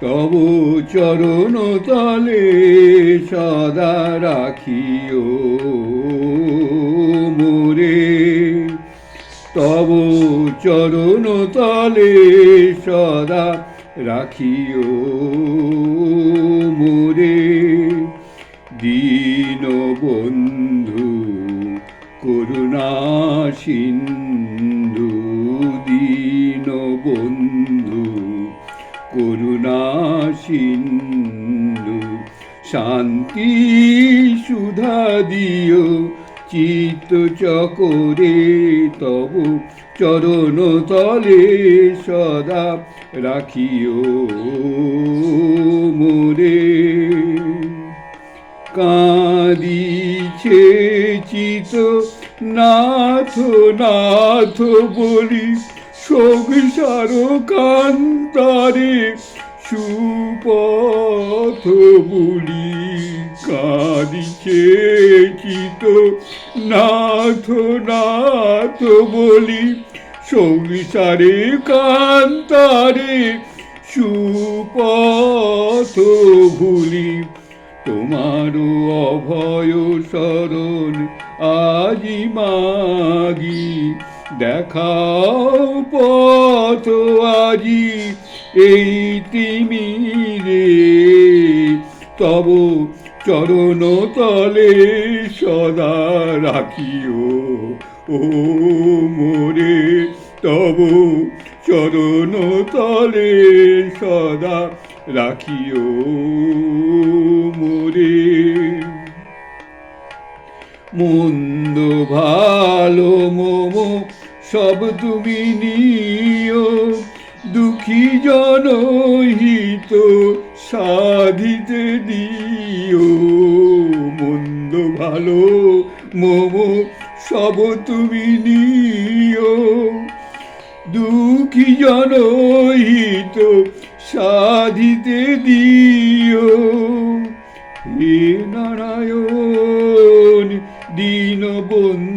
তব চরণ তলে সদা রাখিও মোরে। তব চরণ তলে সদা রাখিও মোরে। দীন বন্ধু করুণা সিন্ধু দীন বন্ধু করুণা সিন্ধু শান্তি সুধা দিও, চিত্ত চকরে তব চরণ তলে সদা রাখিও মোরে। কাঁদিছে চিত, নাথ নাথ বলি সংসার কান্তারে সুপথ বলি কাঁদিছে চিত নাথ নাথ বলি সংসারে কান্তারে সুপথ ভুলি তোমারও অভয় শরণ আজি মাগি দেখাও পথ আজি এই তিমিরে। তব চরণ তলে সদা রাখিও, ও মোরে। তব চরণ তলে সদা রাখিও, মোরে। মন্দ ভালো মোম সব তুমি নিও, দুঃখী জনহিত সাধিতে দিও। মন্দ, ভালো মোম সব তুমি নিও। দুঃখী জনহিত সাধিতে দিও। হে নারায়ণ দীন বন্ধু রূপে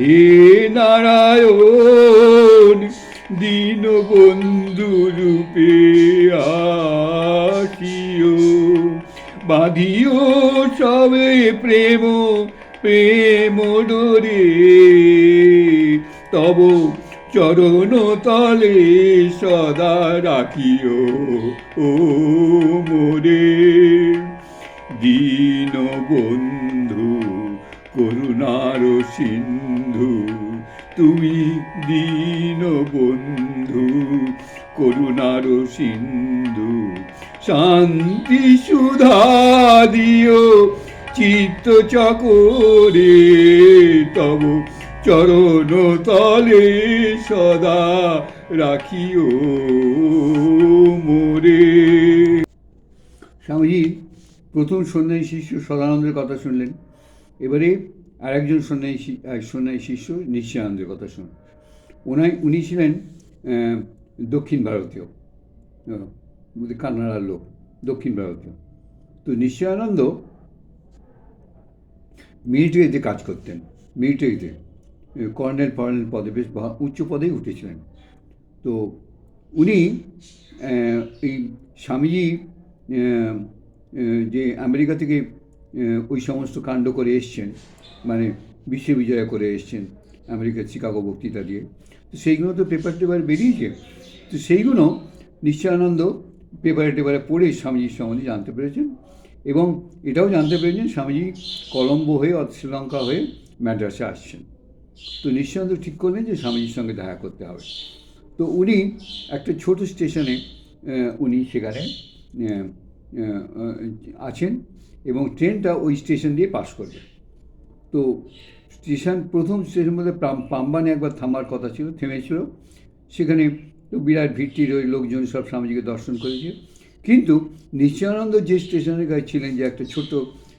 হে নারায়ণ, দীন বন্ধু রূপে আসিও। বাঁধিও সবে প্রেম প্রেম ডোরে। তব চরণ তলে সদা রাখিও, ও মোরে। দীন বন্ধু করুণার সিন্ধু, তুমি দীন বন্ধু। করুণার সিন্ধু, শান্তি সুধা দিও, চিত্ত চকরে তব চরণ তলে সদা রাখিও মোরে। স্বামীজি, প্রথম সন্ধ্যায় শিষ্য সদানন্দের কথা শুনলেন। এবারে আর একজন সন্ন্যাসী সন্ন্যাসী শিষ্য নিশ্চয়ানন্দের কথা শুনুন ওনাই উনি ছিলেন দক্ষিণ ভারতীয়। কান্নাড়ার লোক, দক্ষিণ ভারতীয়। তো নিশ্চয়ানন্দ মিলিটারিতে কাজ করতেন। মিলিটারিতে কর্নেল ফর্নেল পদে বেশ উচ্চ পদেই উঠেছিলেন। তো উনি এই স্বামীজি যে আমেরিকা থেকে ওই সমস্ত কাণ্ড করে এসছেন মানে বিশ্ববিজয় করে এসছেন আমেরিকার শিকাগো বক্তৃতা দিয়ে। তো সেইগুলো তো পেপার টেপার বেরিয়েছে। তো সেইগুলো নিশ্চয়ানন্দ পেপারে টেপারে পড়ে স্বামীজির সম্বন্ধে জানতে পেরেছেন এবং এটাও জানতে পেরেছেন স্বামীজি কলম্বো হয়ে শ্রীলঙ্কা হয়ে ম্যাড্রাসে আসছেন। তো নিশ্চয়ানন্দ ঠিক করলেন যে স্বামীজির সঙ্গে দেখা করতে হবে। তো উনি একটা ছোট স্টেশনে উনি সেখানে আছেন। এবং ট্রেনটা ওই স্টেশন দিয়ে পাস করবে। তো স্টেশন প্রথম স্টেশন মধ্যে পাম- পাম্বানে একবার থামার কথা ছিল থেমেছিল। সেখানে তো বিরাট ভিড়টির ওই লোকজন সব স্বামীজিকে দর্শন করেছে কিন্তু নিশ্চয়ানন্দ যে স্টেশনের কাছে ছিলেন যে একটা ছোট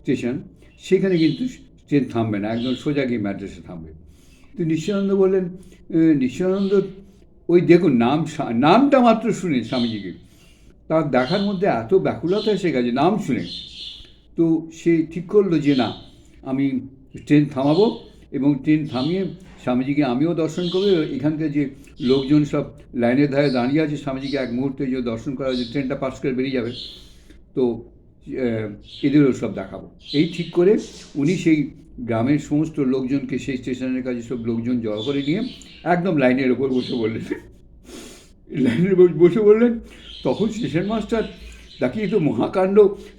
স্টেশন সেখানে কিন্তু ট্রেন থামবে না একদম সোজা গিয়ে ম্যাড্রাসে থামবে। তো নিশ্চয়ানন্দ বললেন "এ, নিশ্চয়ানন্দ ওই দেখুন নাম নামটা মাত্র শুনে স্বামীজিকে। তার দেখার মধ্যে এত ব্যাকুলতা এসে গেছে নাম শুনে তো সে ঠিক করল যে না, আমি ট্রেন থামাবো এবং ট্রেন থামিয়ে স্বামীজিকে আমিও দর্শন করব। এখানকার যে লোকজন সব লাইনের ধারে দাঁড়িয়ে আছে, স্বামীজিকে এক মুহূর্তে যে দর্শন করা যে ট্রেনটা পাস করে বেরিয়ে যাবে। তো এদেরও সব দেখাবো। এই ঠিক করে উনি সেই গ্রামের সমস্ত লোকজনকে, সেই স্টেশনের কাছে সব লোকজন জড়ো করে নিয়ে একদম লাইনের ওপর বসে বললেন। লাইনের উপর বসে বললেন, তখন স্টেশন মাস্টার দেখি তো মহাকাণ্ড,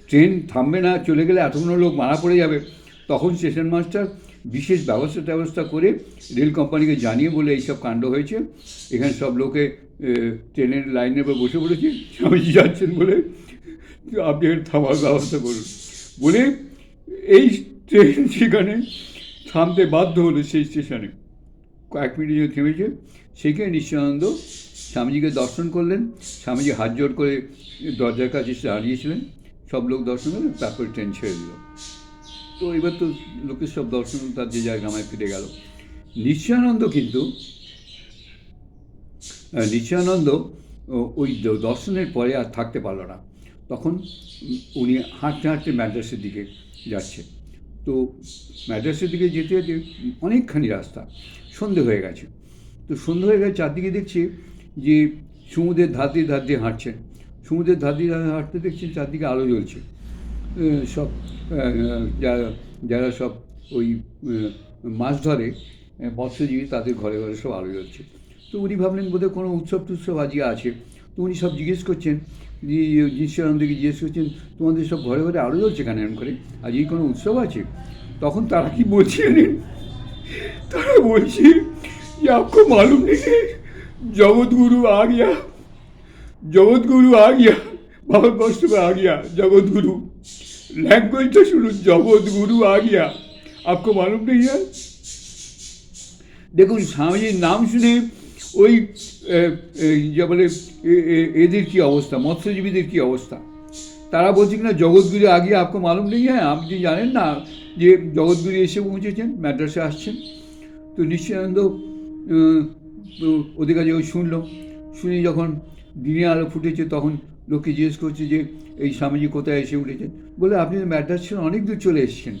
ট্রেন থামবে না, চলে গেলে এতগুলো লোক মারা পড়ে যাবে। তখন স্টেশন মাস্টার বিশেষ ব্যবস্থা ব্যবস্থা করে রেল কোম্পানিকে জানিয়ে বলে এইসব কাণ্ড হয়েছে। এখানে সব লোকে ট্রেনের লাইনের উপর বসে পড়েছে। স্বামীজি যাচ্ছেন বলে আপনি থামার ব্যবস্থা করুন। বলে এই ট্রেন সেখানে থামতে বাধ্য হলো সেই স্টেশনে। কয়েক মিনিট থেমেছে, সেখানে নিশ্চয়ানন্দ স্বামীজিকে দর্শন করলেন। স্বামীজি হাত জোর করে দরজার কাছে এসে দাঁড়িয়েছিলেন। সব লোক দর্শন করলেন, তারপরে ট্রেন ছেড়ে দিল। তো এবার তো লোকের সব দর্শন, তার যে জায়গা আমায় ফিরে গেল। নিশ্চয়ানন্দ কিন্তু নিশ্চয়ানন্দ ওই দর্শনের পরে আর থাকতে পারল না। তখন উনি হাঁটতে হাঁটতে ম্যাড্রাসের দিকে যাচ্ছে। তো ম্যাড্রাসের দিকে যেতে যেতে অনেকখানি রাস্তা সন্ধে হয়ে গেছে। তো সন্ধে হয়ে গেছে, চারদিকে দেখছি যে সমুদ্রের ধার দিয়ে ধার দিয়ে হাঁটছেন সমুদ্রের ধার দিয়ে হাঁটতে দেখছেন চারদিকে আলো জ্বলছে। সব যারা যারা সব ওই মাছ ধরে মৎস্যজীবী তাদের ঘরে ঘরে সব আলো জ্বলছে। তো উনি ভাবলেন বোধহয় কোনো উৎসব টুৎসব আজকে আছে। তো উনি সব জিজ্ঞেস করছেন জিনিসকে জিজ্ঞেস করছেন, তোমাদের সব ঘরে ঘরে আলো জ্বলছে কেন এরকম করে? আর যেই কোনো উৎসব আছে? তখন তারা কি বলছিলেন তারা বলছে যে, আপকো মালুম নেই जगत गुरु आ गया। जगत गुरु आ गया। बहुत वर्ष में आ गया। जगत गुरु लैंग्वेज तो शुरू जगत गुरु आ गया। आपको मालूम नहीं है? देखो, स्वामी जी नाम सुने, वही जब बोले की अवस्था, मत्स्यजीवीदेर की अवस्था। তারা বলছে কি না জগৎগুরু আগে আপকে মালুম নেই হ্যাঁ আপনি জানেন না যে জগৎগুরু এসে পৌঁছেছেন ম্যাড্রাসে আসছেন তো নিশ্চয়ানন্দ তো ওদের কাছে ওই শুনলো। শুনে যখন দিনে আলো ফুটেছে, তখন লোককে জিজ্ঞেস করছে যে, এই স্বামীজি কোথায় এসে উঠেছেন? বলে, আপনি ম্যাড্রাস ছেড়ে অনেক দূর চলে এসেছেন।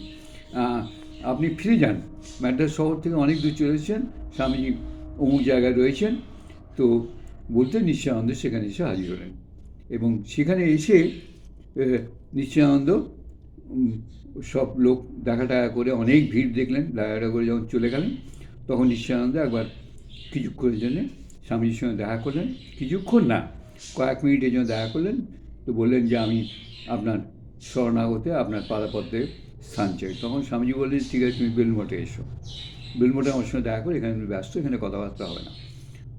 আপনি ফিরে যান। ম্যাড্রাস শহর থেকে অনেক দূর চলে এসেছেন। স্বামীজি অমুক জায়গায় রয়েছেন। তো বলতে নিশ্চয়ানন্দ সেখানে এসে হাজির হলেন। এবং সেখানে এসে নিশ্চয়ানন্দ সব লোক দেখা টাকা করে অনেক ভিড় দেখলেন। দেখা করে যখন চলে গেলেন, তখন নিশ্চয়ানন্দ একবার কিছুক্ষণের জন্যে স্বামীজির সঙ্গে দেখা করলেন। কিছুক্ষণ না, কয়েক মিনিটের জন্য দেখা করলেন। তো বললেন যে, আমি আপনার শরণাগতে আপনার পাদাপদ্মে স্থান চাই। তখন স্বামীজি বললেন, ঠিক আছে, তুমি বেলমঠে এসো। বেলমঠে আমার সঙ্গে দেখা করে এখানে আমি ব্যস্ত, এখানে কথাবার্তা হবে না।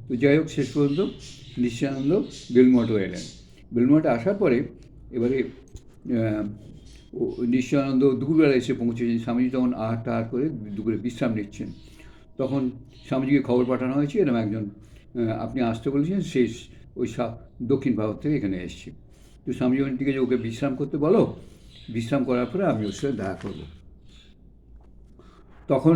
তো যাই হোক, শেষ পর্যন্ত নিশ্চয়ানন্দ বেলমঠও এলেন। বেলমঠে আসার পরে এবারে নিশ্চয়ানন্দ দুপুরবেলা এসে পৌঁছেছেন। স্বামীজি তখন আহার টাহার করে দুপুরে বিশ্রাম নিচ্ছেন। তখন স্বামীজিকে খবর পাঠানো হয়েছে এরকম একজন আপনি আসতে বলেছেন শেষ ওই দক্ষিণ ভারত থেকে এখানে এসছে। তো স্বামীজি ঠিক আছে, ওকে বিশ্রাম করতে বলো। বিশ্রাম করার পরে আমি ওর সাথে দেখা করব। তখন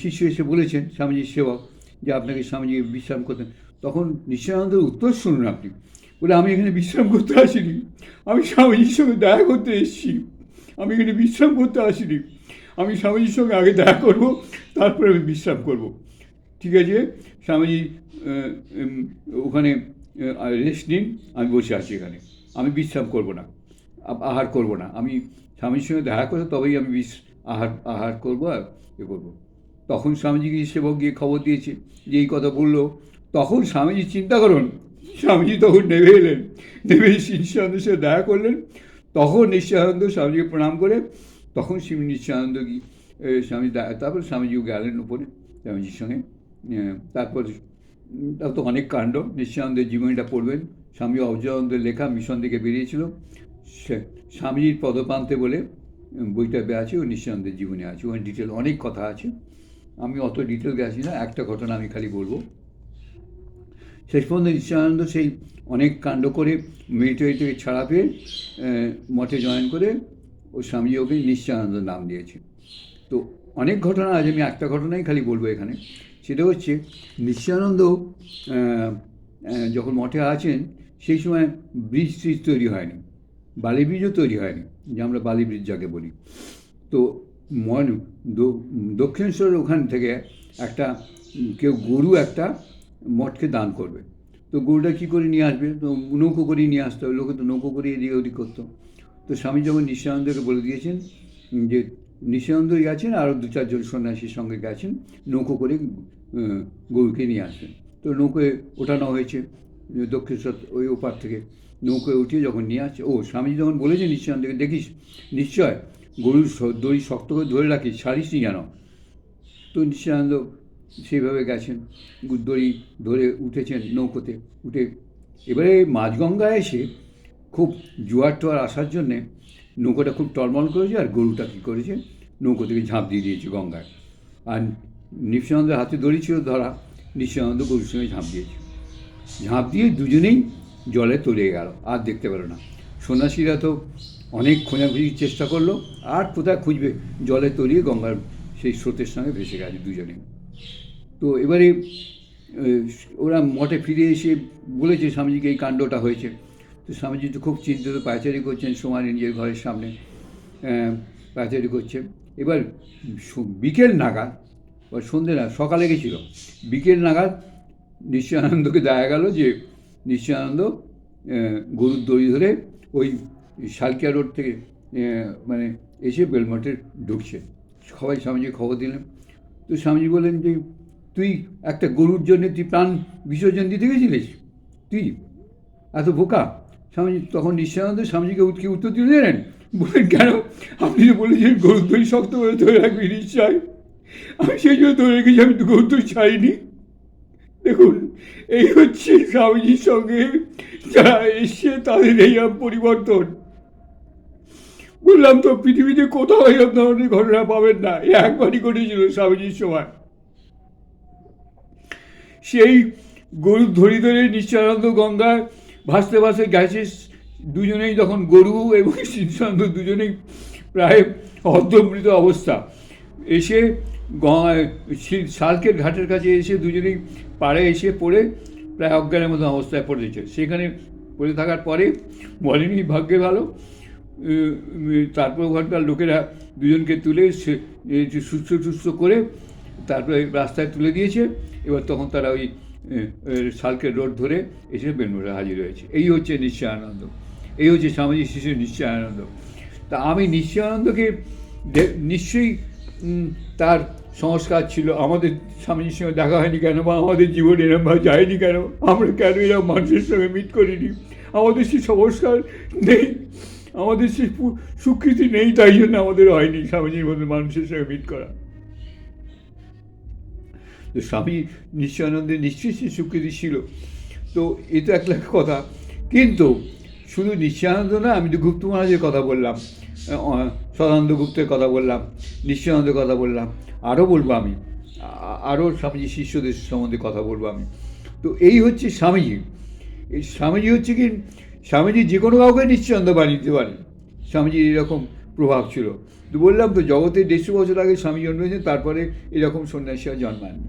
শিষ্য এসে বলেছেন, স্বামীজির সেবক, যে আপনাকে স্বামীজি বিশ্রাম করতেন। তখন নিশ্চয়ানন্দের উত্তর শুনুন আপনি। বলে, আমি এখানে বিশ্রাম করতে আসিনি। আমি স্বামীজির সঙ্গে দেখা করতে এসেছি। আমি এখানে বিশ্রাম করতে আসিনি। আমি স্বামীজির সঙ্গে আগে দেখা করব, তারপরে আমি বিশ্রাম করব। ঠিক আছে? স্বামীজি ওখানে রেস্ট নিন, আমি বসে আছি এখানে। আমি বিশ্রাম করব না আহার করব না। আমি স্বামীর সঙ্গে দেখা করে তবেই আমি বিশ, আহার আহার করব আর এ করব। তখন স্বামীজিকে সেবক গিয়ে খবর দিয়েছে, যে এই কথা বলল। তখন স্বামীজি চিন্তা করুন, স্বামীজি তখন নেমে এলেন। নেমে নিশ্চয়ানন্দের সাথে দেখা করলেন। তখন নিশ্চয়ানন্দ স্বামীজিকে প্রণাম করে তখন শিব নিশ্চয়ানন্দ কি স্বামী তারপর স্বামীজিও গেলেন উপরে, স্বামীজির সঙ্গে তারপর তো অনেক কাণ্ড নিশ্চয়ানন্দের জীবনীটা পড়বেন। স্বামী অবজয়ানন্দের লেখা মিশন থেকে বেরিয়েছিল। স্বামীজির পদপান্তে বলে বইটা আছে, ও নিশ্চয়ানন্দের জীবনে আছে, ওখানে ডিটেল অনেক কথা আছে। আমি অত ডিটেল গেছি না, একটা ঘটনা আমি খালি বলব। শেষ পর্যন্ত নিশ্চয়ানন্দ সেই অনেক কাণ্ড করে মিলিটারি থেকে ছাড়া পেয়ে মঠে জয়েন করে ও স্বামীজি ওকে নিশ্চয়ানন্দ নাম দিয়েছে তো অনেক ঘটনা আছে, আমি একটা ঘটনাই খালি বলব এখানে। সেটা হচ্ছে নিশ্চয়ানন্দ যখন মঠে আছেন, সেই সময় ব্রিজ ট্রিজ তৈরি হয়নি, বালি ব্রিজও তৈরি হয়নি, যে আমরা বালি ব্রিজ যাকে বলি। তো মন, দ- দক্ষিণেশ্বর ওখান থেকে একটা, কেউ গরু একটা মঠকে দান করবে। তো গরুটা কী করে নিয়ে আসবে? তো নৌকো করে নিয়ে আসতে হবে, লোকে তো নৌকো করে এদিকে ওদিক করতো। তো স্বামী যখন নিশ্চয়ানন্দকে বলে দিয়েছেন যে নিশ্চয়ানন্দ গেছেন আরও দু চারজন সন্ন্যাসীর সঙ্গে গেছেন, নৌকো করে গরুকে নিয়ে আসবেন তো নৌকোয় ওঠানো হয়েছে, দক্ষিণেশ্বর ওই ওপার থেকে নৌকোয় উঠিয়ে যখন নিয়ে আসছে, ও স্বামীজি যখন বলেছে নিশ্চয়ানন্দকে দেখিস, নিশ্চয় গরুর দড়ি শক্ত করে ধরে রাখিস, ছাড়িস নি যেন তো নিশ্চয়ানন্দ সেইভাবে গেছেন, দড়ি ধরে উঠেছেন নৌকোতে, উঠে এবারে মাঝগঙ্গায় এসে খুব জোয়ার টোয়ার আসার জন্যে নৌকোটা খুব টলমল করেছে আর গরুটা কী করেছে? নৌকো থেকে ঝাঁপ দিয়ে দিয়েছে গঙ্গায়। আর নিশ্চয়ানন্দের হাতে দড়ি ছিল ধরা নিশ্চয়ানন্দ গরুর সঙ্গে ঝাঁপ দিয়েছে। ঝাঁপ দিয়ে দুজনেই জলে তলিয়ে গেল, আর দেখতে পেল না। সন্ন্যাসীরা তো অনেক খোঁজাখুঁজির চেষ্টা করল, আর কোথায় খুঁজবে? জলে তলিয়ে গঙ্গার সেই স্রোতের সঙ্গে ভেসে গেছে দুজনেই। তো এবারে ওরা মঠে ফিরে এসে বলেছে, স্বামীজিকে এই কাণ্ডটা হয়েছে। তো স্বামীজি তো খুব চিন্তিত, পায়চারি করছেন সময় নিজের ঘরের সামনে পায়চারি করছে। এবার বিকেল নাগাদ, বা সন্ধ্যে না, সকালে গেছিল। বিকেল নাগাদ নিশ্চয়ানন্দকে দেখা গেল যে নিশ্চয়ানন্দ গরুর দড়ি ধরে ওই শালকিয়া রোড থেকে মানে এসে বেলমঠে ঢুকছে। সবাই স্বামীজি খবর দিলেন। তো স্বামীজি বললেন যে, তুই একটা গরুর জন্য, তুই প্রাণ বিসর্জন দিতে গেছিলিস? তুই? এত বোকা? স্বামীজি তখন নিশ্চয়ানন্দ স্বামীজিকে উৎকে উত্তর দিলেন? বলেন, কেন? আপনি তো বলেছেন গরুর দই শক্ত করে ধরে রাখবি, নিশ্চয়। আমি সেই জন্য ধরে রেখেছি, আমি তো গরুর ছাড়িনি দেখুন, এই হচ্ছে স্বামীজির সঙ্গে যারা এসছে, তাদের এই পরিবর্তন। বললাম তো, পৃথিবীতে কোথাও এরকম ধরনের ঘটনা পাবেন না? একবারই ঘটেছিল স্বামীজির সময়। সেই গরু ধরি ধরে নিশ্চয়ানন্দ গঙ্গায় ভাসতে ভাসতে গেছে দুজনেই তখন গরু এবং নিশ্চয়ানন্দ দুজনেই প্রায় অর্ধমৃত অবস্থা। এসে শালকের ঘাটের কাছে এসে দুজনেই পাড়ে এসে পড়ে প্রায় অজ্ঞানের মতো অবস্থায় পড়েছে সেখানে পড়ে থাকার পরে বলেনি, ভাগ্যে ভালো। তারপর ওখানকার লোকেরা দুজনকে তুলে সুস্থ সুস্থ করে তারপরে রাস্তায় তুলে দিয়েছে। এবার তখন তারা ওই এ, এ, রোড ধরে এসে বেলমুড়ে হাজির হয়েছে। এই হচ্ছে নিশ্চয়ানন্দ। এই হচ্ছে স্বামীজি শিশু নিশ্চয়ানন্দ। তা আমি নিশ্চয়ানন্দকে নিশ্চয়ই তার সংস্কার ছিল। আমাদের স্বামীজির সঙ্গে দেখা হয়নি কেন বা আমাদের জীবন এরমভাবে যায়নি কেন? আমরা কেন এরকম মানুষের সঙ্গে মিট করিনি? আমাদের সেই সংস্কার নেই। আমাদের সেই পু- স্বীকৃতি নেই তাই জন্য আমাদের হয়নি স্বামীজির মতো মানুষের সঙ্গে মিট করা। তো স্বামী নিশ্চয়ানন্দে নিশ্চয়ই সে স্বীকৃতি ছিল। তো এ তো কথা। কিন্তু শুধু নিশ্চয়ানন্দ না, আমি তো গুপ্ত মহারাজের কথা বললাম সদানন্দ গুপ্তের কথা বললাম নিশ্চয়ানন্দের কথা বললাম, আরও বলব আমি আরও স্বামীজি শিষ্যদের সম্বন্ধে কথা বলব আমি। তো এই হচ্ছে স্বামীজি। এই স্বামীজি হচ্ছে কি, স্বামীজি যে কোনো কাউকে নিশ্চয়ানন্দ বানিয়ে দিতে পারেন স্বামীজির এরকম প্রভাব ছিল। বললাম তো জগতে দেড়শো বছর আগে স্বামী জন্মেছেন তারপরে এরকম সন্ন্যাসীরা জন্মাননি